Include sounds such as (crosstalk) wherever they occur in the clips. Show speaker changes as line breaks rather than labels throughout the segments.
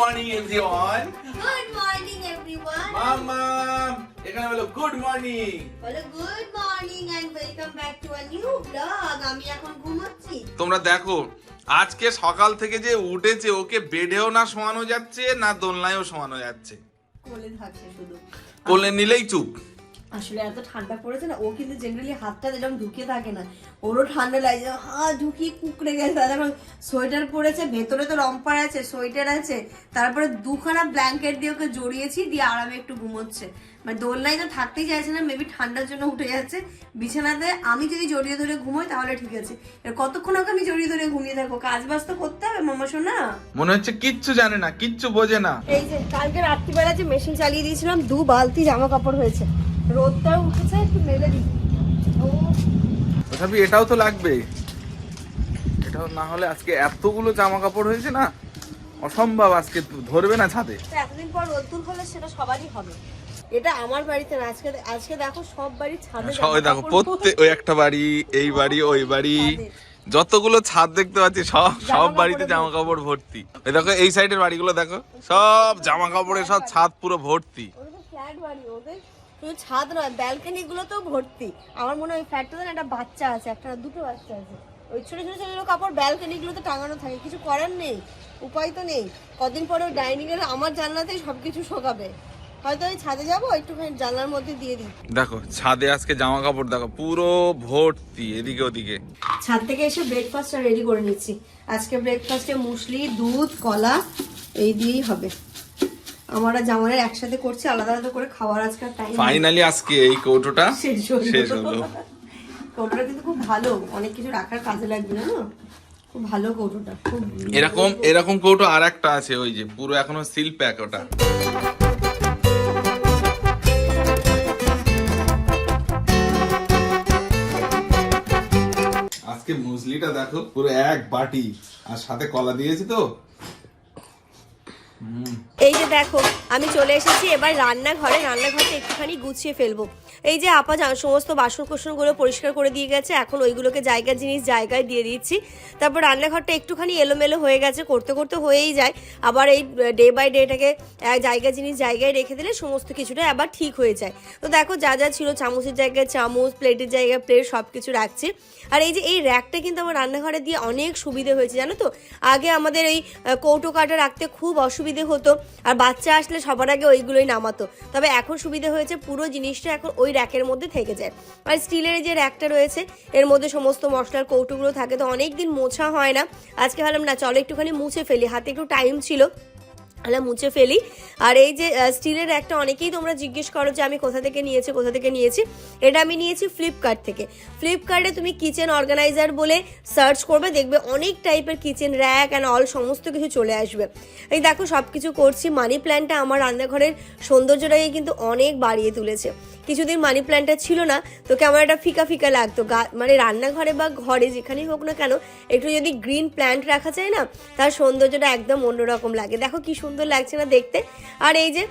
Morning everyone
good morning everyone
মামা এখানে হলো গুড মর্নিং
বলো good morning and welcome back to a new blog আমি এখন ঘুমাচ্ছি।
তোমরা দেখো আজকে সকাল থেকে যে উঠেছে ওকে বেডেও না শোয়ানো যাচ্ছে না দোলনায়ও শোয়ানো যাচ্ছে।
কোলে থাকছে শুধু।
কোলে নিলেই চুপ।
আসলে এত ঠান্ডা পড়েছে না ও কিন্তু জেনারেলি হাতটা যেরকম ঢুকে থাকে না ওরও ঠান্ডা লাগে হাত ঢুকিয়ে কুকড়ে গেছে। এখন সোয়েটার পরেছে ভেতরে তো রম্পার আছে সোয়েটার আছে তারপরে দুখানা ব্ল্যাঙ্কেট দিয়ে ওকে জড়িয়েছি দিয়ে আরামে একটু ঘুমোচ্ছে। মানে দোলনায় তো থাকতেই চাইছে না মেবি ঠান্ডার জন্য উঠে যাচ্ছে। বিছানাতে আমি যদি জড়িয়ে ধরে ঘুমোই তাহলে ঠিক আছে। কতক্ষণ ওকে আমি জড়িয়ে ধরে ঘুমিয়ে থাকব? কাজ বাজ তো করতে হবে মামা শোনা
মনে হচ্ছে কিচ্ছু জানে না কিচ্ছু বোঝে না।
এই যে কালকে রাত্রিবেলা যে মেশিন চালিয়ে দিয়েছিলাম দু বালতি জামা কাপড় হয়েছে। রোদটাও উঠেছে একটু মেলে ও।
তথাপি এটাও তো লাগবে। এটাও না হলে আজকে এতগুলো জামা কাপড় হয়েছে না অসম্ভব আজকে ধরবে না ছাদে।
এতদিন পর রোদ্দুর হলে সেটা সবারই হবে। এটা আমার বাড়িতে না আজকে আজকে দেখো সব বাড়ি ছাদে
সবাই দেখো প্রত্যেক ওই একটা বাড়ি এই বাড়ি ওই বাড়ি। যতগুলো ছাদ দেখতে পাচ্ছি সব সব বাড়িতে জামা কাপড় ভর্তি। ওই দেখো এই সাইডের বাড়িগুলো দেখো। সব জামা কাপড়ে সব ছাদ পুরো ভর্তি।
ফ্ল্যাট বাড়ি ওদের শুধু ছাদ নয় ব্যালকনি গুলো তো ভর্তি। আমার মনে হয় ফ্ল্যাটটাতে না একটা বাচ্চা আছে একটা না দুটো বাচ্চা আছে। ওই ছোট ছোট ছোট কাপড় ব্যালকনি গুলোতে টাঙানো থাকে কিছু করার নেই উপায় তো নেই। কদিন পরে ওই ডাইনিং এর আমার জানলাতেই সবকিছু শোকাবে। হয়তো ওই ছাদে যাব একটুখানি জানলার মধ্যে দিয়ে দিই।
দেখো ছাদে আজকে জামা কাপড় দেখো পুরো ভর্তি এদিকে ওদিকে।
ছাদ থেকে এসে ব্রেকফাস্টটা রেডি করে নিচ্ছি। আজকে ব্রেকফাস্টে মুসলি দুধ কলা এই দিয়েই হবে। আমরা জামানের একসাথে করছি আলাদা আলাদা করে খাওয়ার আজকে টাইম
ফাইনালি আজকে এই কৌটোটা
শেষ হলো। কৌটোটা কিন্তু খুব ভালো অনেক কিছু রাখার কাজে লাগবে না খুব ভালো কৌটোটা খুব
এরকম এরকম কৌটো আর একটা আছে ওই যে পুরো এখনও সিল প্যাক ওটা। আজকে মুসলিটা দেখো পুরো এক বাটি আর সাথে কলা দিয়েছি তো।
এই যে দেখো, আমি চলে এসেছি, এবার রান্নাঘরে, রান্নাঘরটা একটুখানি গুছিয়ে ফেলব। এই যে আপা সমস্ত বাসন কোসনগুলো পরিষ্কার করে দিয়ে গেছে, এখন ওইগুলোকে জায়গার জিনিস জায়গায় দিয়ে দিচ্ছি। তারপর রান্নাঘরটা একটুখানি এলোমেলো হয়ে গেছে, করতে করতে হয়েই যায়। আবার এই ডে বাই ডেটাকে জায়গা জিনিস জায়গায় রেখে দিলে সমস্ত কিছুটা আবার ঠিক হয়ে যায়। তো দেখো, যা যা ছিল, চামচের জায়গায় চামচ প্লেটের জায়গায় প্লেট সব কিছু রাখছি। আর এই যে এই র্যাকটা কিন্তু আমার রান্নাঘরে দিয়ে অনেক সুবিধে হয়েছে, জানো তো? আগে আমাদের এই কৌটো কাটা রাখতে খুব অসুবিধে হতো। আর বাচ্চা আসলে সবার আগে ওইগুলোই নামাতো। তবে এখন সুবিধে হয়েছে পুরো জিনিসটা এখন ওই র্যাকের মধ্যে থেকে যায়। আর স্টিলের যে র্যাকটা রয়েছে, এর মধ্যে সমস্ত মশলার কৌটোগুলো থাকে, তো অনেক দিন মোছা হয় না। আজকে ভাবলাম, না, চলো একটুখানি মুছে ফেলি। হাতে একটু টাইম ছিল। আলা মুছে ফেলি। আর এই যে স্টিলের একটা অনেকেই তোমরা জিজ্ঞেস করো যে, আমি কোথা থেকে নিয়েছি, কোথা থেকে নিয়েছি? এটা আমি নিয়েছি ফ্লিপকার্ট থেকে। ফ্লিপকার্টে তুমি কিচেন অর্গানাইজার বলে সার্চ করবে, দেখবে অনেক টাইপের কিচেন র্যাক অ্যান্ড অল সমস্ত কিছু চলে আসবে। এই দেখো সব কিছু করছি মানি প্ল্যান্টটা আমার রান্নাঘরের সৌন্দর্যটাকে কিন্তু অনেক বাড়িয়ে তুলেছে। কিছুদিন মানি প্ল্যান্টটা ছিল না, তো কেমন একটা ফিকা ফিকা লাগতো। গা- মানে রান্নাঘরে বা ঘরে যেখানেই হোক না কেন, একটু যদি গ্রিন প্ল্যান্ট রাখা যায় না, তার সৌন্দর্যটা একদম অন্যরকম লাগে। দেখো কি সুন্দর লাগছে না দেখতে। আর এই যে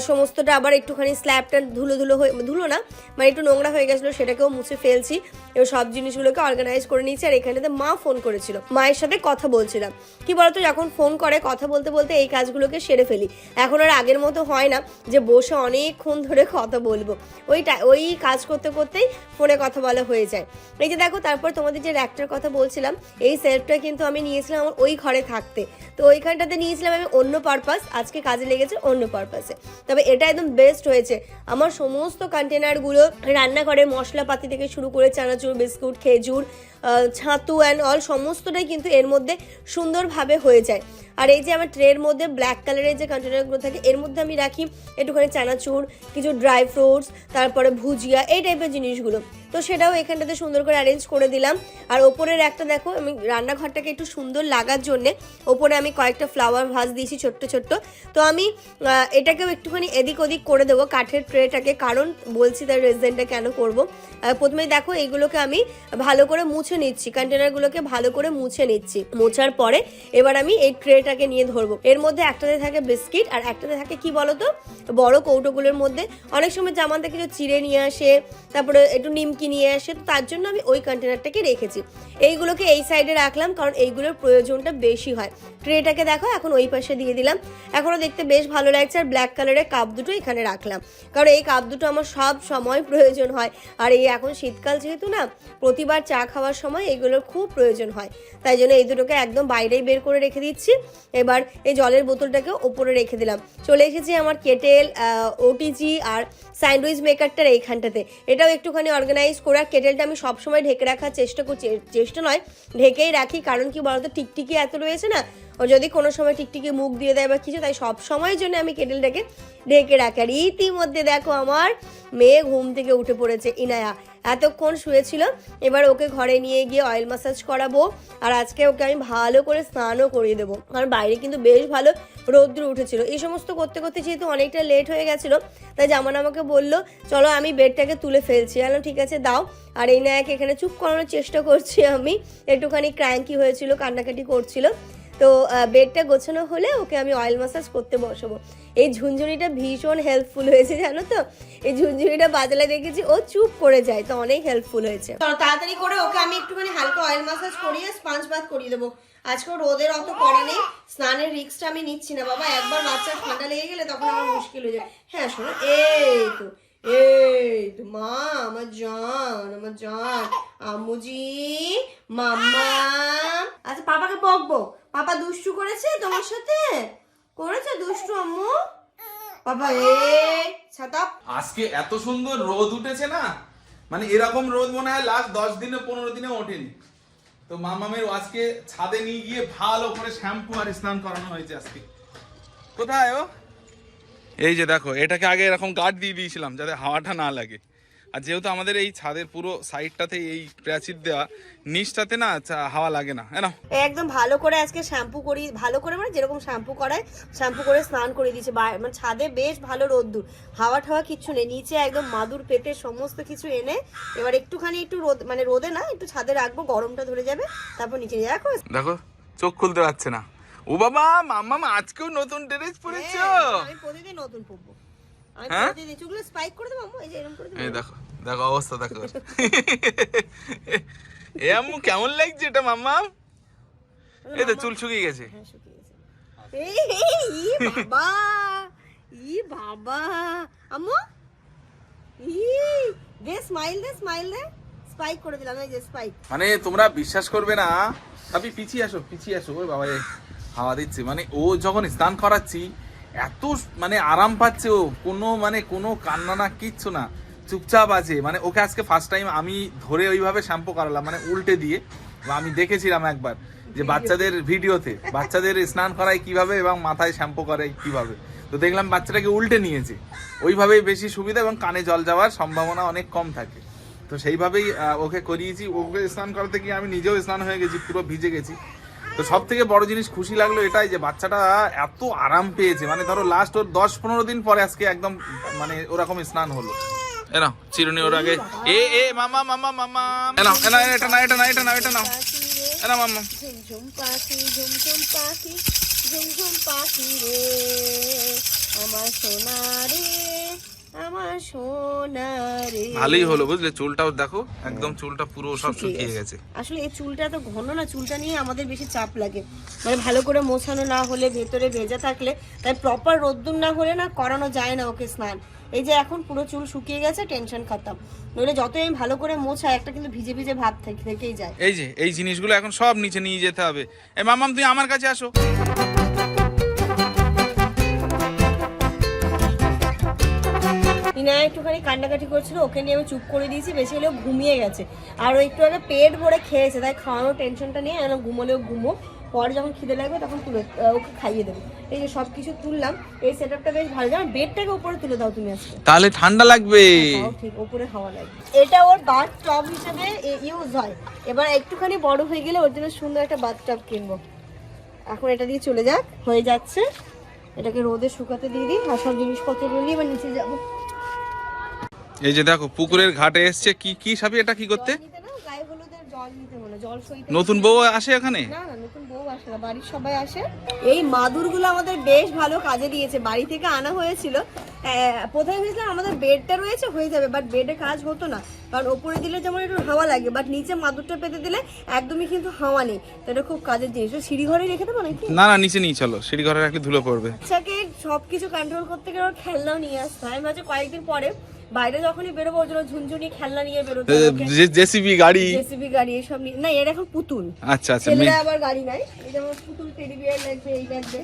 সমস্তটা আবার একটুখানি স্ল্যাবটা ধুলো ধুলো হয়ে ধুলো না মানে একটু নোংরা হয়ে গেছিল, সেটাকেও মুছে ফেলছি। এবার সব জিনিসগুলোকে অর্গানাইজ করে নিয়েছি, আর এখানেতে মা ফোন করেছিল। মায়ের সাথে কথা বলছিলাম। কি বলতো, যখন ফোন করে, কথা বলতে বলতে এই কাজগুলোকে সেরে ফেলি। এখন আর আগের মতো হয় না যে বসে অনেকক্ষণ ধরে কথা বলব। ওই ওই কাজ করতে করতেই ফোনে কথা বলা হয়ে যায়। এই যে দেখো, তারপর তোমাদের যে র্যাকটার কথা বলছিলাম, এই সেলফটা কিন্তু আমি নিয়েছিলাম আমার ওই ঘরে থাকতে। তো ওইখানটাতে নিয়েছিলাম আমি অন্য পারপাস আজকে কাজে লেগেছে অন্য পারপাসে তবে এটা একদম বেস্ট হয়েছে। আমার সমস্ত কন্টেনারগুলো রান্নাঘরের মশলাপাতি থেকে শুরু করে চানাচুর, বিস্কুট, খেজুর ছাতু অ্যান্ড অল সমস্তটাই কিন্তু এর মধ্যে সুন্দরভাবে হয়ে যায়। আর এই যে আমার ট্রের মধ্যে ব্ল্যাক কালারের যে কন্টেনারগুলো থাকে, এর মধ্যে আমি রাখি একটুখানি চানাচুর, কিছু ড্রাই ফ্রুটস তারপরে ভুজিয়া এই টাইপের জিনিসগুলো। তো সেটাও এখানটাতে সুন্দর করে অ্যারেঞ্জ করে দিলাম। আর ওপরের একটা দেখো, আমি রান্নাঘরটাকে একটু সুন্দর লাগার জন্যে ওপরে আমি কয়েকটা ফ্লাওয়ার ভাজ দিয়েছি ছোট্ট ছোট্ট। তো আমি এটাকেও একটুখানি এদিক ওদিক করে দেবো কাঠের ট্রেটাকে কারণ বলছি তার রেজিডেন্টটা কেন করব। প্রথমেই দেখো এইগুলোকে আমি ভালো করে মুছে নিচ্ছি কন্টেনারগুলোকে ভালো করে মুছে নিচ্ছি। মোছার পরে এবার আমি এই ট্রেটাকে নিয়ে ধরবো। এর মধ্যে একটাতে থাকে বিস্কিট আর একটাতে থাকে কি বলতো? বড় কৌটোগুলোর মধ্যে। অনেক সময় জামান থেকে চিড়ে নিয়ে আসে, তারপরে একটু নিমকি নিয়ে আসে তার জন্য আমি ওই কন্টেনারটাকে রেখেছি। এইগুলোকে এই সাইডে রাখলাম, কারণ এইগুলোর প্রয়োজনটা বেশি হয়। ট্রেটাকে দেখো, এখন ওই পাশে দিয়ে দিলাম। এখনও দেখতে বেশ ভালো লাগছে, আর ব্ল্যাক কালারের কাপ দুটো এখানে রাখলাম। কারণ এই কাপ দুটো আমার সব সময় প্রয়োজন হয়। আর এই এখন শীতকাল যেহেতু না, প্রতিবার চা খাওয়ার সময় এগুলোর খুব প্রয়োজন হয়। তাই জন্য এই দুটোকে একদম বাইরেই বের করে রেখে দিচ্ছি। এবার এই জলের বোতলটাকে ওপরে রেখে দিলাম। চলে এসেছি আমার কেটেল ওটিজি আর স্যান্ডউইচ মেকারটার এইখানটাতে। এটাও একটুখানি অর্গানাইজ করে আর কেটেলটা আমি সবসময় ঢেকে রাখার চেষ্টা করছি। চেষ্টা নয়, ঢেকেই রাখি। কারণ কি বলতো? টিকটিকি এত রয়েছে না ও যদি কোনো সময় টিকটিকি মুখ দিয়ে দেয় বা কিছু, তাই সব সময়ের জন্য আমি কেটেলটাকে ঢেকে রাখি। আর ইতিমধ্যে দেখো আমার মেয়ে ঘুম থেকে উঠে পড়েছে ইনায়া। এতক্ষণ শুয়েছিল, এবার ওকে ঘরে নিয়ে গিয়ে অয়েল ম্যাসাজ করাবো, আর আজকে ওকে আমি ভালো করে স্নানও করিয়ে দেবো। কারণ বাইরে কিন্তু বেশ ভালো রৌদ্র উঠেছিল। এই সমস্ত করতে করতে যেহেতু অনেকটা লেট হয়ে গেছিল, তাই জামান আমাকে বলল, চলো আমি বেডটাকে তুলে ফেলছি। আলো ঠিক আছে, দাও। আর এই নায়ক এখানে চুপ করানোর চেষ্টা করছি আমি। একটুখানি ক্র্যাঙ্কি হয়েছিল, কান্নাকাটি করছিল। তো বেডটা গোছানো হলে ওকে আমি অয়েল ম্যাসাজ করতে বসাবো। এই ঝুনঝুনিটা ভীষণ হেল্পফুল হয়েছে, জানো তো? এই ঝুনঝুনিটা বাজালে দেখেছি, ও চুপ করে যায়, তো অনেক হেল্পফুল হয়েছে। তাড়াতাড়ি করে ওকে আমি একটুখানি হালকা অয়েল ম্যাসাজ করিয়ে স্পঞ্জ বাথ করিয়ে দেবো। আজকে রোদের অত করা নেই, স্নানের রিস্কটা আমি নিচ্ছি না, বাবা। একবার বাচ্চার ঠান্ডা লেগে গেলে তখন আমার মুশকিল হয়ে যায়। হ্যাঁ শোনো, এই তো। আচ্ছা করেছে দুষ্টু আম্মু? বাবা এই ছাতাপ
আজকে এত সুন্দর রোদ উঠেছে না? মানে এরকম রোদ মনে হয় লাস্ট দশ দিনে, পনেরো দিনে ওঠেনি। তো মামামের আজকে ছাদে নিয়ে গিয়ে ভালো করে শ্যাম্পু আর স্নান করানো হয়েছে আজকে। কোথায় ও? এই যে দেখো এটাকে আগে এরকম গার্ড দিয়ে দিয়েছিলাম যাতে হাওয়াটা না লাগে। আর যেহেতু আমাদের এই ছাদের পুরো সাইডটাতে এই প্রাচীর দেওয়া নিচটাতে না চা- হাওয়া লাগে না। নাও।
একদম ভালো করে আজকে শ্যাম্পু করি ভালো করে মানে যেরকম শ্যাম্পু করায় শ্যাম্পু করে স্নান করে দিয়েছে। মানে ছাদে বেশ ভালো রোদ্দুর হাওয়া ঠাওয়া কিচ্ছু নেই নিচে একদম মাদুর পেতে সমস্ত কিছু এনে এবার একটুখানি একটু রোদ মানে রোদে না একটু ছাদে রাখব গরমটা ধরে যাবে তারপর নিচে দেখো
দেখো চোখ খুলতে পারছে না। ও বাবা মাম্মাম আজকেও নতুন ড্রেস পরেছো?
হ্যাঁ, আমি প্রতিদিন নতুন পরবো। আমি
হ্যাঁ?
প্রতিদিন চুলগুলো স্পাইক করে দেবো আম্মু এই যে এরকম করে দেবো।
এই দেখো দেখো অবস্থা দেখো। এ আম্মু কেমন লাগছে এটা মাম্মা? এই তো চুল শুকিয়ে গেছে।
হ্যাঁ শুকিয়ে গেছে। এই এই, ই বাবা ই বাবা। আম্মু? ই দে স্মাইল দে স্মাইল দে। স্পাইক করে দিলাম এই যে স্পাইক
মানে তোমরা বিশ্বাস করবে না? আপনি পিছিয়ে আসো পিছিয়ে আসো। ওই বাবা হাওয়া দিচ্ছে। মানে ও যখন স্নান করাচ্ছি এত মানে আরাম পাচ্ছে ও। কোনো মানে কোনো কান্না না কিচ্ছু না। চুপচাপ আছে। মানে ওকে আজকে ফার্স্ট টাইম আমি ধরে ওইভাবে শ্যাম্পু করালাম মানে উল্টে দিয়ে। বা আমি দেখেছিলাম একবার যে বাচ্চাদের ভিডিওতে বাচ্চাদের স্নান করায় কীভাবে এবং মাথায় শ্যাম্পু করায় কীভাবে। তো দেখলাম বাচ্চাটাকে উল্টে নিয়েছে। ওইভাবেই বেশি সুবিধা এবং কানে জল যাওয়ার সম্ভাবনা অনেক কম থাকে। তো সেইভাবেই ওকে করিয়েছি। ওকে স্নান করাতে গিয়ে আমি নিজেও স্নান হয়ে গেছি পুরো ভিজে গেছি। তো সব থেকে বড় জিনিস খুশি লাগল এটাই যে বাচ্চাটা এত আরাম পেয়েছে। মানে ধরো লাস্ট ওর দশ পনেরো দিন পরে আজকে একদম মানে ওরকম স্নান হলো। এনাও চিরুনি ওর আগে। এ এ মামা মামা মামা। এনাও এনা এটা না এটা না এটা না এটা নাও। এনা মামা।
ঝুমঝুম পাখি ঝুমঝুম পাখি ঝুমঝুম পাখি রে আমার সোনা রে। আমার সোনা রে
ভালোই হলো বুঝলে? চুলটাও দেখো একদম চুলটা পুরো সব শুকিয়ে গেছে।
আসলে এই চুলটা তো ঘন না চুলটা নিয়ে আমাদের বেশি চাপ লাগে। মানে ভালো করে মোছানো না হলে ভেতরে ভেজা থাকলে তাই প্রপার রোদ্দুর না হলে না করানো যায় না ওকে স্নান। এই যে এখন পুরো চুল শুকিয়ে গেছে টেনশন খাতাম। নইলে যতই আমি ভালো করে মোছাই একটা কিন্তু ভিজে ভিজে ভাব থেকে থেকেই যায়।
এই যে এই জিনিসগুলো এখন সব নিচে নিয়ে যেতে হবে। এ মামাম তুই আমার কাছে আসো।
একটুখানি কান্নাকাটি করছিল ওকে নিয়ে আমি চুপ করে দিয়েছি বেশি হলেও ঘুমিয়ে গেছে। আর ও একটু আগে পেট ভরে খেয়েছে তাই খাওয়ানোর টেনশনটা নিয়ে যেন ঘুমোলেও ঘুমো পরে যখন খিদে লাগবে তখন তুলে ওকে খাইয়ে দেবো। এই যে সব কিছু তুললাম এই সেট আপটা বেশ ভালো। যেমন বেডটাকে উপরে তুলে দাও তুমি আজকে।
তাহলে ঠান্ডা লাগবে।
তাও ঠিক উপরে হাওয়া লাগবে। এটা ওর বাথ টব হিসেবে ইউজ হয়। এবার একটুখানি বড় হয়ে গেলে ওর জন্য সুন্দর একটা বাথ টব কিনবো। এখন এটা দিয়ে চলে যাক হয়ে যাচ্ছে। এটাকে রোদে শুকাতে দিয়ে দিই আর সব জিনিসপত্রগুলো নিয়ে এবার নিচে যাব।
এই যে দেখো পুকুরের ঘাটে এসছে। কি কি সাবি এটা? কি করতে? নতুন বউ আসে এখানে?
বাড়ির সবাই আসে। এই মাদুরগুলো আমাদের বেশ ভালো কাজে দিয়েছে। বাড়ি থেকে আনা হয়েছিল। প্রথমে ভেবেছিলাম আমাদের বেডটা রয়েছে হয়ে যাবে বাট বেডে কাজ হতো না। কারণ ওপরে দিলে যেমন একটু হাওয়া লাগে বাট নিচে মাদুরটা পেতে দিলে একদমই কিন্তু হাওয়া নেই। তো এটা খুব কাজের জিনিস। ও সিঁড়ি ঘরে রেখে দেবো নাকি?
না না নিচে নিয়ে চলো। সিঁড়ি ঘরে রাখলে ধুলো পড়বে।
বাচ্চাকে সবকিছু কন্ট্রোল করতে গেলে ওর খেলনাও নিয়ে আসতে হয়। আমি কয়েকদিন পরে বাইরে যখনই বেরোবো ওর জন্য ঝুনঝুনি খেলনা নিয়ে বেরোতে
জেসিবি গাড়ি?
জেসিবি গাড়ি এসব নিয়ে না এর এখন পুতুল।
আচ্ছা আচ্ছা
ছেলেরা আবার গাড়ি নাই। এই যেমন পুতুল টেডি বিয়ার লাগবে এই লাগবে।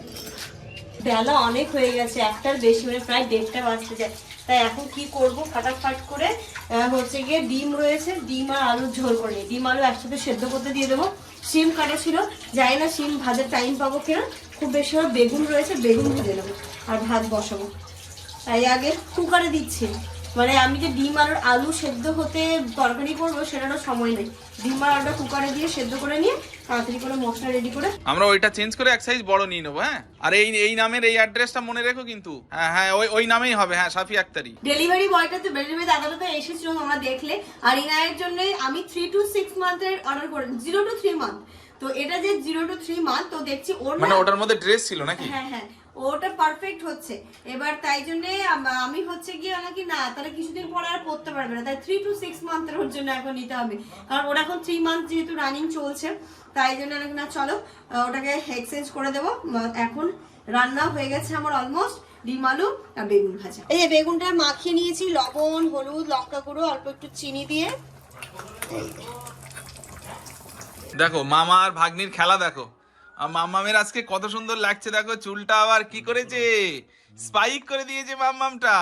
বেলা অনেক হয়ে গেছে একটার বেশি মানে প্রায় দেড়টা বাজতে যায়। তাই এখন কি করব ফাটাফাট করে আহ, হচ্ছে গিয়ে ডিম রয়েছে ডিম আর আলুর ঝোল করে নিই। ডিম আলু একসাথে সেদ্ধ করতে দিয়ে দেবো। সিম কাটা ছিল যাই না সিম ভাজার টাইম পাবো কিনা। খুব বেশি বেগুন রয়েছে বেগুন ভেজে নেব আর ভাত বসাবো। তাই আগে কুকারে দিচ্ছি। মানে আমি যে ডিম আর আলু সেদ্ধ হতে তরকারি করব সেটারও সময় নেই। ডিম আর আলুটা কুকারে দিয়ে সেদ্ধ করে নিয়ে তাড়াতাড়ি করে মশলা রেডি করে
আমরা ওইটা চেঞ্জ করে এক সাইজ বড় নিয়ে নেব হ্যাঁ? আর এই এই নামের এই অ্যাড্রেসটা মনে রেখো কিন্তু। হ্যাঁ হ্যাঁ ওই ওই নামেই হবে হ্যাঁ সাফি আক্তারি।
ডেলিভারি বয়টা তো ডেলিভারি দাদাটা তো এসেছিল আমরা দেখলে। আর ইনায়ের জন্য আমি থ্রি টু সিক্স মান্থের অর্ডার করে জিরো টু থ্রি মান্থ তো এটা যে জিরো টু থ্রি মান্থ তো দেখছি ওর
মানে ওটার মধ্যে ড্রেস ছিল নাকি?
হ্যাঁ হ্যাঁ। ওটা পারফেক্ট হচ্ছে। এবার তাই জন্য আমি হচ্ছে গিয়ে নাকি না তাহলে কিছুদিন পরে আর পড়তে পারবে না। তাই থ্রি টু সিক্স মান্থের ওর জন্য এখন নিতে হবে। কারণ ওরা এখন থ্রি মান্থ যেহেতু রানিং চলছে তাই জন্য নাকি না চলো ওটাকে এক্সচেঞ্জ করে দেবো। এখন রান্না হয়ে গেছে আমার অলমোস্ট ডিম আলু আর বেগুন ভাজা। এই যে বেগুনটা মাখিয়ে নিয়েছি লবণ হলুদ লঙ্কা গুঁড়ো অল্প একটু চিনি দিয়ে।
দেখো মামা আর ভাগ্নির খেলা দেখো। মামামের আজকে কত সুন্দর লাগছে দেখো চুলটা আবার কি করেছে? স্পাইক করে দিয়েছে মাম্মামটা।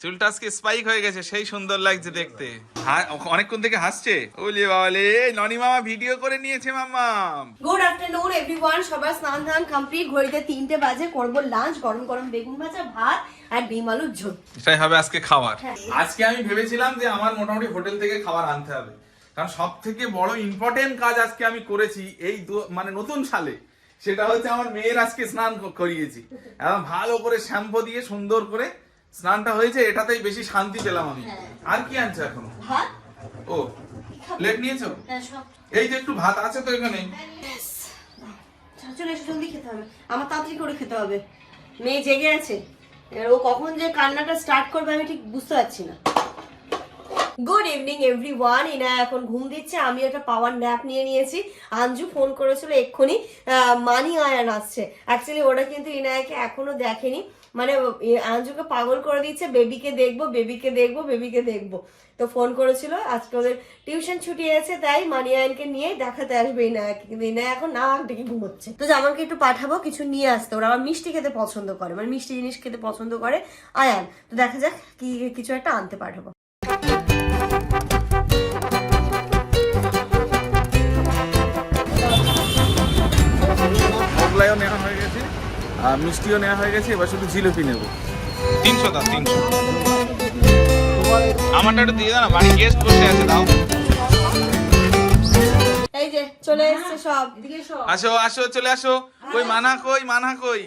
চুলটা আজকে স্পাইক হয়ে গেছে সেই সুন্দর লাগছে দেখতে। অনেকক্ষণ থেকে হাসছে। ওলে বাবালে ননি মামা ভিডিও করে নিয়েছে মাম্মাম।
গুড আফটারনুন এভরিওয়ান সবার স্নান ধান কমপ্লিট ঘড়িতে তিনটে বাজে। করব লাঞ্চ গরম গরম বেগুন ভাজা ভাত আর ডিম আলুর ঝোল।
এটাই হবে আজকে খাবার।
হ্যাঁ।
আজকে আমি ভেবেছিলাম যে আমার মোটামুটি হোটেল থেকে খাবার আনতে হবে। কারণ সব থেকে বড় ইম্পর্টেন্ট কাজ আজকে আমি করেছি এই মানে নতুন সালে সেটা হচ্ছে আমার মেয়ের আজকে স্নান করিয়েছি। এবং ভালো করে শ্যাম্পু দিয়ে সুন্দর করে স্নানটা হয়েছে এটাতেই বেশি শান্তি পেলাম আমি।
হ্যাঁ।
আর কি আনছো
এখনও?
ও প্লেট নিয়েছো?
হ্যাঁ
এই যে একটু ভাত আছে তো এখানে।
চল, চলে এসো জলদি খেতে হবে। আমার তাড়াতাড়ি করে খেতে হবে। মেয়ে জেগে আছে। ও কখন যে কান্নাটা স্টার্ট করবে আমি ঠিক বুঝতে পারছি না। গুড ইভিনিং এভরি ওয়ান ইনা এখন ঘুম দিচ্ছে, আমি একটা পাওয়ার ন্যাপ নিয়ে নিয়েছি। আঞ্জু ফোন করেছিল এক্ষুনি মানি আয়ান আসছে। অ্যাকচুয়ালি ওরা কিন্তু ইনায়াকে এখনও দেখেনি। মানে আঞ্জুকে পাগল করে দিচ্ছে বেবিকে দেখব বেবিকে দেখব বেবিকে দেখব। তো ফোন করেছিল, আজকে ওদের টিউশন ছুটি আছে, তাই মানি আয়নকে নিয়ে দেখাতে আসবে ইনায়াকে কিন্তু ইনায়া এখন না ডেকে ঘুমোচ্ছে। তো জামানকে একটু পাঠাবো, কিছু নিয়ে আসতে। ওরা আবার মিষ্টি খেতে পছন্দ করে মানে মিষ্টি জিনিস খেতে পছন্দ করে আয়ান। তো দেখা যাক কি, কিছু একটা আনতে পাঠাবো।
মোগলাইও নেওয়া হয়ে গেছে আর মিষ্টিও নেওয়া হয়ে গেছে এবার শুধু জিলিপি নেব। তিনশো দাও তিনশো। আমারটা একটু দিয়ে দাও না বাড়ি গেস্ট বসে আছে দাও।
এই যে চলে এসছে সব।
আসো আসো চলে আসো। কই মানা কই মানা কই?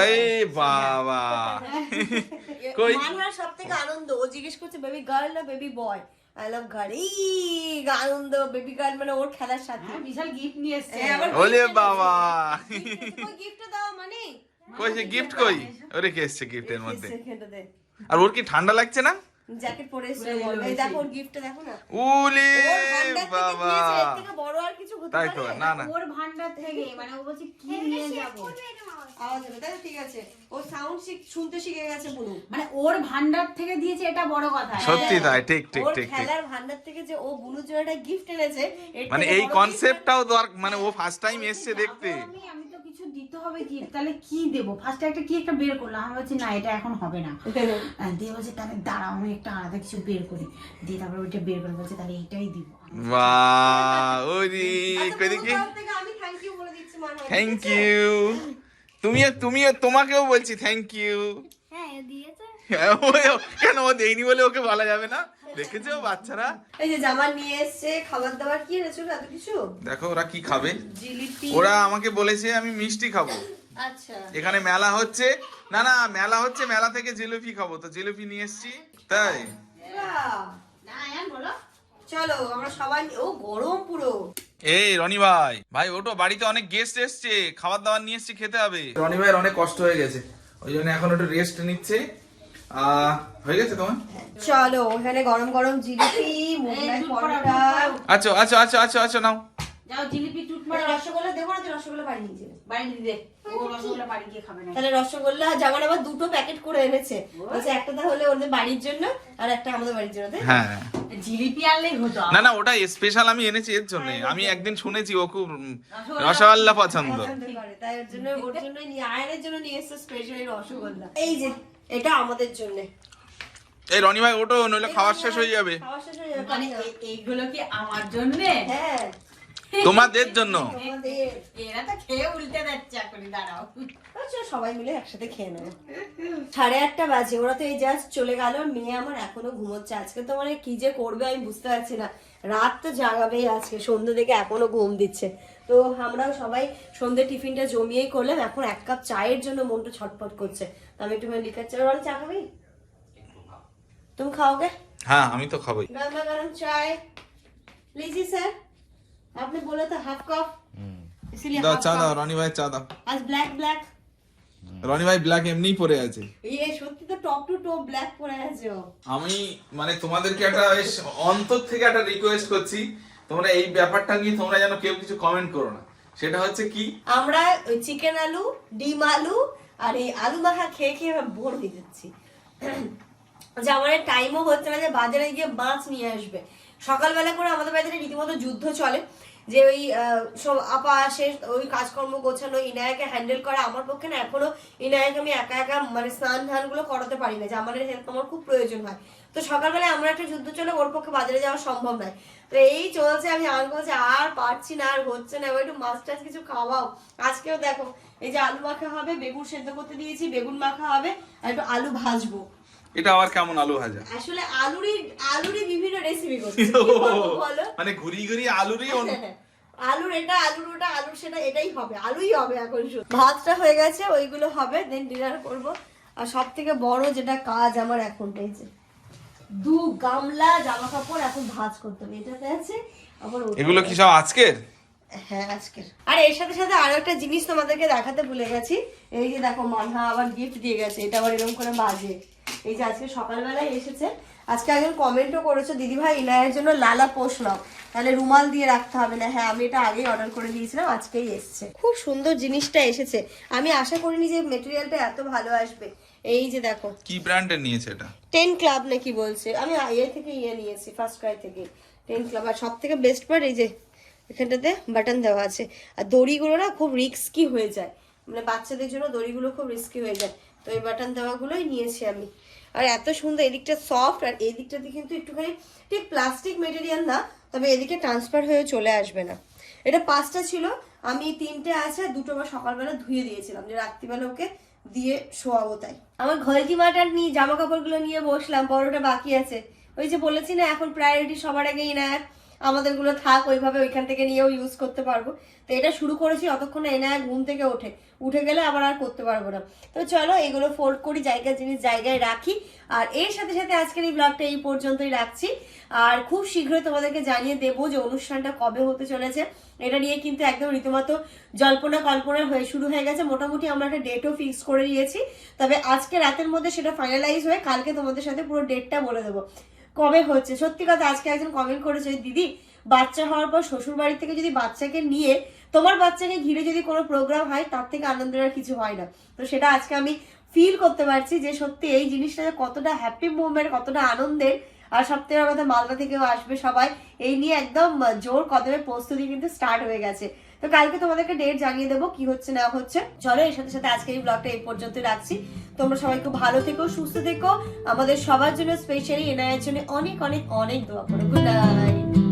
ওই বাবা। কই?
আনন্দ ও জিজ্ঞেস করছে বেবি গার্ল না baby boy I love girl এই আনন্দ বেবি গার্ল মানে ওর খেলার সাথে।
বিশাল গিফট নিয়ে এসছে।
ওলে বাবা।
গিফট দাও মানে।
কই গিফট কই? ওরে কে এসছে গিফটের মধ্যে? আর ওর কি ঠান্ডা লাগছে না?
জ্যাকেট পরে এসছে। এই দেখো ওর গিফটটা দেখো না?
বাবা।
এর থেকে বড় আর কিছু হতে
তাই তো
পারে?
না না।
ওর ভান্ডার থেকে মানে ও বলছে কি নিয়ে যাব?
আওয়াজ হবে তাই ঠিক আছে। ও সাউন্ড শুনতে শিখে গেছে বুনু
মানে ওর ভান্ডার থেকে দিয়েছে এটা বড় কথা।
সত্যি তাই ঠিক ঠিক
ওর
ঠিক ঠিক।
খেলার ভান্ডার থেকে যে ও বুনুর জন্য একটা গিফট এনেছে
মানে এই কনসেপ্টটাও দর মানে ও ফার্স্ট টাইম এসছে দেখতে।
আমি আমি তো কিছু দিতে হবে গিফট তাহলে কি দেবো? ফার্স্টে একটা কি একটা বের করলাম আমি বলছি না এটা এখন হবে না। (laughs) দিয়ে বলছে তাহলে দাঁড়াও আমি একটা আলাদা কিছু বের করি। দিয়ে তারপরে ওইটা বের করে বলছে তাহলে এইটাই দিব।
থ্যাংক ইউ বলে দিচ্ছি মনে হয়
থ্যাংক ইউ তুমি তুমি তোমাকেও বলছি থ্যাংক ইউ কেন ও দেয়নি বলে ওকে বলা যাবে না? দেখেছ বাচ্চারা?
এই যে জামা নিয়ে এসেছে খাবার দাবার কি এনেছো এত কিছু?
দেখো ওরা কি খাবে?
জিলিপি।
ওরা আমাকে বলেছে আমি মিষ্টি খাব।
আচ্ছা।
এখানে মেলা হচ্ছে। না না মেলা হচ্ছে মেলা থেকে জিলিপি খাব। তো জিলিপি নিয়ে এসছি তাই?
না বলো
চলো আমরা সবাই ও গরম পুরো।
এই রনি ভাই। ভাই ওটো বাড়িতে অনেক গেস্ট এসছে। খাবার দাবার নিয়ে এসছি খেতে হবে। রনি ভাইয়ের অনেক কষ্ট হয়ে গেছে। ওই জন্য এখন একটু রেস্ট নিচ্ছে। হয়ে গেছে তোমার?
চলো ওখানে গরম গরম জিলিপি মোগলাই পরোটা।
আচ্ছা আচ্ছা আচ্ছা আচ্ছা আচ্ছা নাও।
যাও জিলিপি টুট
মানে
মারো
রসগোল্লা দেবো না তো রসগোল্লা বাড়ি নিয়ে যাবে
বাড়ি দিতে ও রসগোল্লা বাড়ি গিয়ে খাবে না।
তাহলে রসগোল্লা যেমন আবার দুটো প্যাকেট করে এনেছে। বলছে একটা তাহলে ওদের বাড়ির জন্য আর একটা আমাদের বাড়ির জন্য
হ্যাঁ
জিলিপি আনলেই হতো।
না না ওটা স্পেশাল আমি এনেছি এর জন্য। আমি একদিন শুনেছি ও খুব রসগোল্লা পছন্দ।
তাই ওর জন্য ওর জন্য আয়নের জন্য নিয়ে এসছে স্পেশালি রসগোল্লা। এই যে এটা আমাদের জন্য।
এই রনি ভাই ওটো নইলে খাওয়ার শেষ হয়ে যাবে।
খাওয়া শেষ হয়ে যাবে
মানে এইগুলো কি আমার জন্য?
হ্যাঁ।
তোমাদের জন্য।
এরা তো খেয়ে উল্টে যাচ্ছে এখন দাঁড়াও।
আচ্ছা সবাই মিলে একসাথে খেয়ে নেব সাড়ে আটটা বাজে ওরা তো এই জাস্ট চলে গেল। মেয়ে আমার এখনও ঘুমোচ্ছে। আজকে তো মানে কি যে করবে আমি বুঝতে পারছি না। রাত তো জাগাবেই আজকে সন্ধ্যে থেকে এখনও ঘুম দিচ্ছে। তো আমরাও সবাই সন্ধ্যে টিফিনটা জমিয়েই করলাম এখন এক কাপ চায়ের জন্য মনটা ছটফট করছে তো আমি একটু লিখার চা রন চা খাবি তুমি খাওগে
হ্যাঁ আমি তো খাবোই
गरमा गरम चाय लीजिए सर आपने बोला था हाफ कप इसीलिए
দাও
हाफ
চা দাও
कप
রনি ভাই চা দাও
आज ब्लैक ब्लैक
রনি ভাই ব্ল্যাক এমনিই পরে আছে
ये সত্যি তো টপ টু টপ ব্ল্যাক পরে আছে ও
আমি মানে তোমাদেরকে একটা বেশ অন্তর থেকে একটা রিকোয়েস্ট করছি তোমরা এই ব্যাপারটা নিয়ে তোমরা যেন কেউ কিছু কমেন্ট করো না। সেটা হচ্ছে কি?
আমরা ওই চিকেন আলু, ডিম আলু আর এই আলু মাখা খেয়ে খেয়ে বোর হয়ে যাচ্ছি। যে আমার টাইমও হচ্ছে না যে বাজারে গিয়ে মাছ নিয়ে আসবে। সকালবেলা করে আমাদের বাজারে রীতিমতো যুদ্ধ চলে। যে ওই সব আপা আসে, ওই কাজকর্ম গোছানো, ইনায়াকে হ্যান্ডেল করা, আমার পক্ষে না, এখনও ইনায়াক আমি একা একা মানে স্নান ধানগুলো করাতে পারি না, যে আমার হেল্প আমার খুব প্রয়োজন হয়। তো সকালবেলায় আমরা একটা যুদ্ধ চলে, ওর পক্ষে বাজারে যাওয়া সম্ভব নয়। তো এই চলছে, আমি আমার বলছি আর পারছি না, আর হচ্ছে না, এবার একটু মাছ টাছ কিছু খাওয়াও। আজকেও দেখো, এই যে আলু মাখা হবে, বেগুন সেদ্ধ করতে দিয়েছি, বেগুন মাখা হবে, আর একটু আলু ভাজবো।
এটা আবার কেমন আলু ভাজা?
আসলে আলুরই আলুরই বিভিন্ন রেসিপি করছি। (laughs) বলো?
মানে ঘুরি ঘুরি আলুরই (laughs)
আলুর এটা আলুর ওটা আলুর সেটা এটাই হবে। আলুই হবে এখন ভাতটা হয়ে গেছে ওইগুলো হবে দেন ডিনার করব। আর সব থেকে বড় যেটা কাজ আমার এখন যে দু গামলা জামা কাপড় এখন ভাঁজ করতে হবে। এটাতে আছে আবার
এগুলো কি সব আজকের?
হ্যাঁ আজকের। আর এর সাথে সাথে আরও একটা জিনিস তোমাদেরকে দেখাতে ভুলে গেছি। এই যে দেখো মানহা আবার গিফট দিয়ে গেছে। এটা আবার এরকম করে বাজে। এই যে আজকে সকালবেলায় এসেছে। আজকে একজন কমেন্টও করেছ দিদি ভাই ইনায়ের জন্য লালা পোষ নাও। তাহলে রুমাল দিয়ে রাখতে হবে। না হ্যাঁ আমি এটা আগেই অর্ডার করে দিয়েছিলাম আজকেই এসেছে। খুব সুন্দর জিনিসটা এসেছে। আমি আশা করিনি যে মেটেরিয়ালটা এত ভালো আসবে। এই যে দেখো।
কি ব্র্যান্ডের নিয়েছে এটা?
টেন ক্লাব নাকি বলছে? আমি ইয়ে থেকে ইয়ে নিয়েছি ফার্স্ট ক্রাই থেকে। টেন ক্লাব আর সব থেকে বেস্ট পার্ট এই যে এখানটাতে বাটন দেওয়া আছে। আর দড়িগুলো না খুব রিস্কি হয়ে যায়। মানে বাচ্চাদের জন্য দড়িগুলো খুব রিস্কি হয়ে যায়। তো এই বাটন দেওয়াগুলোই নিয়েছি আমি। আর এত সুন্দর, এদিকটা সফট আর এদিকটা দিয়ে কিন্তু একটুখানি ঠিক প্লাস্টিক মেটেরিয়াল না, তবে এদিকে ট্রান্সফার হয়ে চলে আসবে না। এটা পাঁচটা ছিল, আমি তিনটে আছে দুটো বা সকালবেলা ধুয়ে দিয়েছিলাম, যে রাত্রিবেলা ওকে দিয়ে শোয়াবো তাই। আমার ঘলকি মাটার নিয়ে জামা কাপড়গুলো নিয়ে বসলাম বড়টা বাকি আছে। ওই যে বলেছি না, এখন প্রায়োরিটি সবার আগেই না আমাদেরগুলো থাক, ওইভাবে ওইখান থেকে নিয়েও ইউজ করতে পারব। তো এটা শুরু করেছি অতক্ষণ এনায় ঘুম থেকে ওঠে। উঠে গেলে আবার আর করতে পারব না। তো চলো এগুলো ফোল্ড করি জায়গায় জিনিস জায়গায় রাখি। আর এর সাথে সাথে আজকের এই ব্লগটা এই পর্যন্তই রাখছি। আর খুব শীঘ্রই তোমাদেরকে জানিয়ে দেবো যে অনুষ্ঠানটা কবে হতে চলেছে। এটা নিয়ে কিন্তু একদম রীতিমতো জল্পনা কল্পনা হয়ে শুরু হয়ে গেছে। মোটামুটি আমরা একটা ডেটও ফিক্স করে নিয়েছি। তবে আজকে রাতের মধ্যে সেটা ফাইনালাইজ হয়ে কালকে তোমাদের সাথে পুরো ডেটটা বলে দেবো। কবে হচ্ছে? সত্যি কথা, আজকে একজন কমেন্ট করেছে, দিদি, বাচ্চা হওয়ার পর শ্বশুর বাড়ি থেকে যদি বাচ্চাকে নিয়ে তোমার বাচ্চাকে ঘিরে যদি কোনো প্রোগ্রাম হয়, তার থেকে আনন্দের আর কিছু হয় না। তো সেটা আজকে আমি ফিল করতে পারছি যে সত্যি এই জিনিসটা যে কতটা হ্যাপি মুভমেন্ট কতটা আনন্দের। আর সব থেকে কথা মালদা থেকেও আসবে সবাই। এই নিয়ে একদম জোর কদমে প্রস্তুতি কিন্তু স্টার্ট হয়ে গেছে। তো কালকে তোমাদেরকে ডেট জানিয়ে দেবো কি হচ্ছে, না হচ্ছে। চলো, এর সাথে সাথে আজকে এই ব্লগটা এই পর্যন্ত রাখছি। তোমরা সবাই খুব ভালো থেকো, সুস্থ থেকো। আমাদের সবার জন্য স্পেশালি এনআইয়ের জন্য অনেক অনেক অনেক দোয়া করো। Good night